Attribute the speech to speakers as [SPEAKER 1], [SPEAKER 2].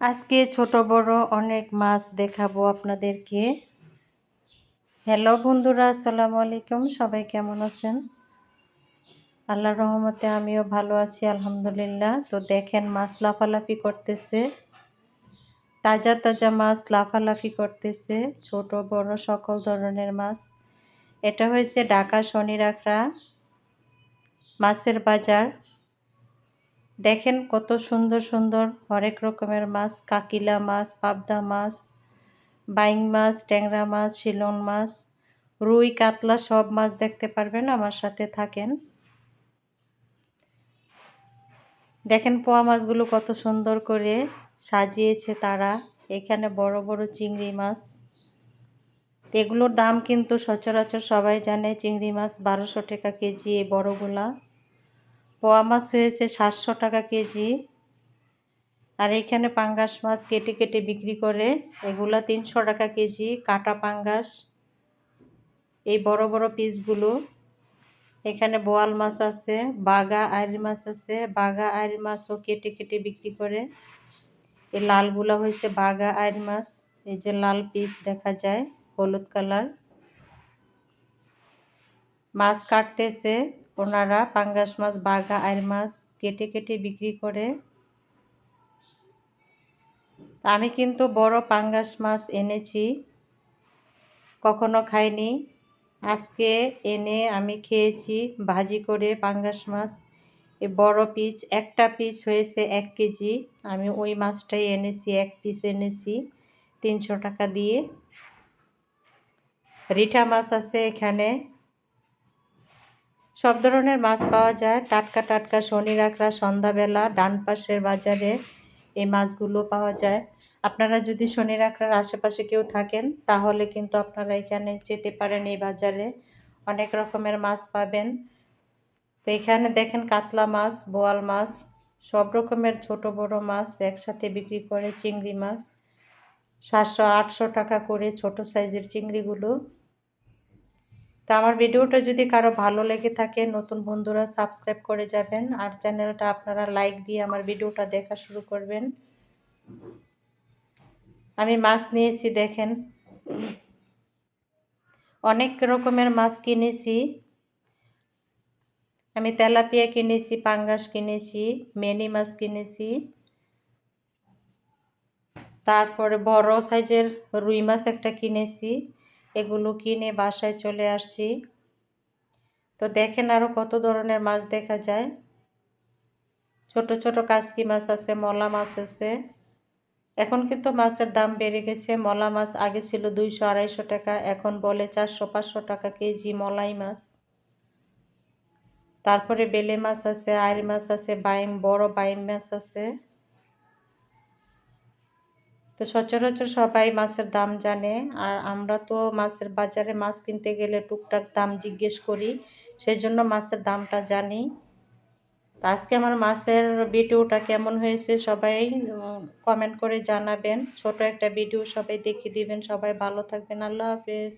[SPEAKER 1] আজকে ছোট বড় অনেক মাছ দেখাবো আপনাদেরকে। হ্যালো বন্ধুরা, আসসালামু আলাইকুম। সবাই কেমন আছেন? আল্লাহ রহমতে আমিও ভালো আছি, আলহামদুলিল্লাহ। তো দেখেন মাছ লাফালাফি করতেছে। তাজা তাজা মাছ লাফালাফি করতেছে। ছোট, বড়, সকল ধরনের মাছ। এটা হয়েছে ঢাকা শনিরাখরা মাছের বাজার। দেখেন কত সুন্দর সুন্দর হরেক রকমের মাছ, কাকিলা মাছ, পাবদা মাছ, বাইং মাছ, ট্যাংরা মাছ, শিলন মাছ, রুই, কাতলা সব মাছ দেখতে পারবেন, আমার সাথে থাকেন। দেখেন পোয়া মাছগুলো কত সুন্দর করে সাজিয়েছে তারা। এখানে বড় বড় চিংড়ি মাছ। এগুলোর দাম কিন্তু সচরাচর সবাই জানে, চিংড়ি মাছ বারোশো টাকা কেজি, এই বড়গুলা। পোয়া মাছ হয়েছে সাতশো টাকা কেজি। আর এখানে পাঙ্গাস মাছ কেটে কেটে বিক্রি করে, এগুলা তিনশো টাকা কেজি, কাটা পাঙ্গাস, এই বড় বড় পিসগুলো। এখানে বোয়াল মাছ আছে, বাগা আইর মাছ আছে, বাগা আইর মাছও কেটে কেটে বিক্রি করে। এই লালগুলো হয়েছে বাগা আইর মাছ, এই যে লাল পিস দেখা যায়, হলুদ কালার। মাছ কাটতেছে ওনারা পাঙ্গাস মাছ, বাঘা আয়ের মাছ কেটে কেটে বিক্রি করে। আমি কিন্তু বড় পাঙ্গাস মাছ এনেছি, কখনো খাইনি। আজকে এনে আমি খেয়েছি ভাজি করে পাঙ্গাস মাছ। এ বড় পিস একটা পিস হয়েছে এক কেজি। আমি ওই মাছটাই এনেছি, এক পিস এনেছি তিনশো টাকা দিয়ে। রিঠা মাছ আছে এখানে। সব ধরনের মাছ পাওয়া যায়। টাটকা টাটকা শনি রাখরা, সন্ধ্যাবেলা, ডান পাশের বাজারে এই মাছগুলো পাওয়া যায়। আপনারা যদি শনি রাখরার আশেপাশে কেউ থাকেন, তাহলে কিন্তু আপনারা এখানে যেতে পারেন এই বাজারে। অনেক রকমের মাছ পাবেন। তো এখানে দেখেন কাতলা মাছ, বোয়াল মাছ, সব রকমের ছোট বড় মাছ একসাথে বিক্রি করে চিংড়ি মাছ। সাতশো, আটশো টাকা করে ছোট সাইজের চিংড়িগুলো। তো আমার ভিডিওটা যদি কারও ভালো লেগে থাকে, নতুন বন্ধুরা সাবস্ক্রাইব করে যাবেন। আর চ্যানেলটা আপনারা লাইক দিয়ে আমার ভিডিওটা দেখা শুরু করবেন। আমি মাছ নিয়েছি, দেখেন। অনেক রকমের মাছ কিনেছি। আমি তেলাপিয়া কিনেছি, পাঙ্গাস কিনেছি, মেনি মাছ কিনেছি। তারপরে বড় সাইজের রুই মাছ একটা কিনেছি। এগুলো কিনে বাসায় চলে আসছি। তো দেখেন আরও কত ধরনের মাছ দেখা যায়। ছোট ছোট কাসকি মাছ আছে, মলা মাছ আছে। এখন কিন্তু মাছের দাম বেড়ে গেছে। মলা মাছ আগে ছিল দুইশো আড়াইশো টাকা, এখন বলে চারশো, পাঁচশো টাকা কেজি মলাই মাছ। তারপরে বেলে মাছ আছে আইর মাছ আছে, বাইম, বড় বাইম মাছ আছে। তো সচরাচর সবাই মাছের দাম জানে আর আমরা তো মাছের বাজারে মাছ কিনতে গেলে টুকটাক দাম জিজ্ঞেস করি সেই জন্য মাছের দামটা জানি। তো আজকে আমার মাছের ভিডিওটা কেমন হয়েছে সবাই কমেন্ট করে জানাবেন। ছোট একটা ভিডিও সবাই দেখিয়ে দিবেন। সবাই ভালো থাকবেন। আল্লাহ হাফেজ।